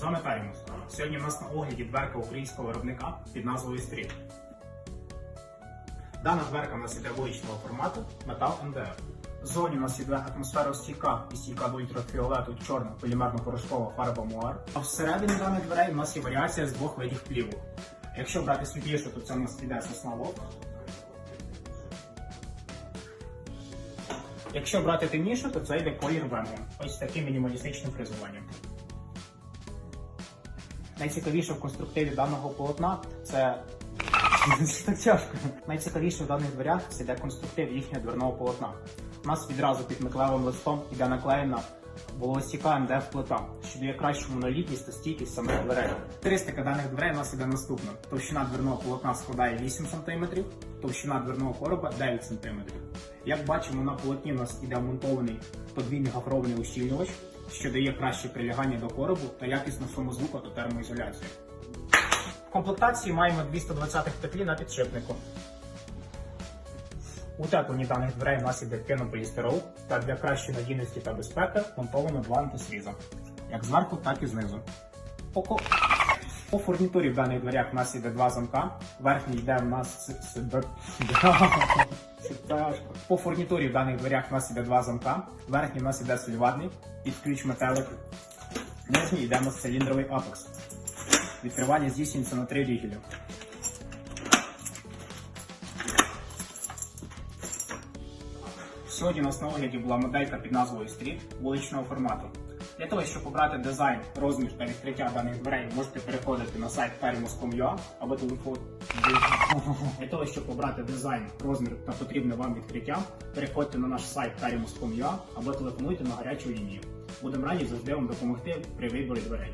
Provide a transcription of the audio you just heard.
З. Сьогодні в нас на огляді дверка українського виробника під назвою Стріт. Дана дверка у нас іде вуличного формату метал МДФ. Ззовні у нас іде атмосферостійка і стійка до ультрафіолету чорна полімерно-порошкова фарба муар. А всередині даних дверей у нас є варіація з двох видів плівок. Якщо брати світліше, то це у нас іде сосна. Якщо брати темніше, то це йде колір венгер. Ось таким мінімалістичним фрезуванням. Найцікавіше в конструктиві даного полотна це. Це так тяжко. Найцікавіше в даних дверях це йде конструктив їхнього дверного полотна. У нас відразу під металевим листом іде наклеєна волосіка МДФ плита, що дає кращу монолітність та стійкість самих дверей. Характеристика даних дверей у нас іде наступна: товщина дверного полотна складає 8 см, товщина дверного короба 9 см. Як бачимо, на полотні у нас іде вмонтований подвійний гофрований ущільнювач, що дає краще прилягання до коробу та якісну самозвуку та термоізоляцію. В комплектації маємо 220 петлі на підшипнику. Утеплені даних дверей у нас іде та для кращої надійності та безпеки монтовано два антисріза, як зверху, так і знизу. По, ко- по фурнітурі в даних дверях у нас іде два замка. Верхній йде в нас. По фурнітурі в даних дверях у нас іде два замка. Верхній у нас іде сильварний під ключ метелик. Нижній йде у нас циліндровий апекс. Відкривання здійснюється на три рігелі. Сьогодні у нас на огляді була моделька під назвою Street вуличного формату. Для того, щоб обрати дизайн, розмір та відкриття даних дверей, можете переходити на сайт perimus.com.ua або телефон. Для того, щоб обрати дизайн, розмір та потрібне вам відкриття, переходьте на наш сайт perimus.com.ua або телефонуйте на гарячу лінію. Будемо раді завжди вам допомогти при виборі дверей.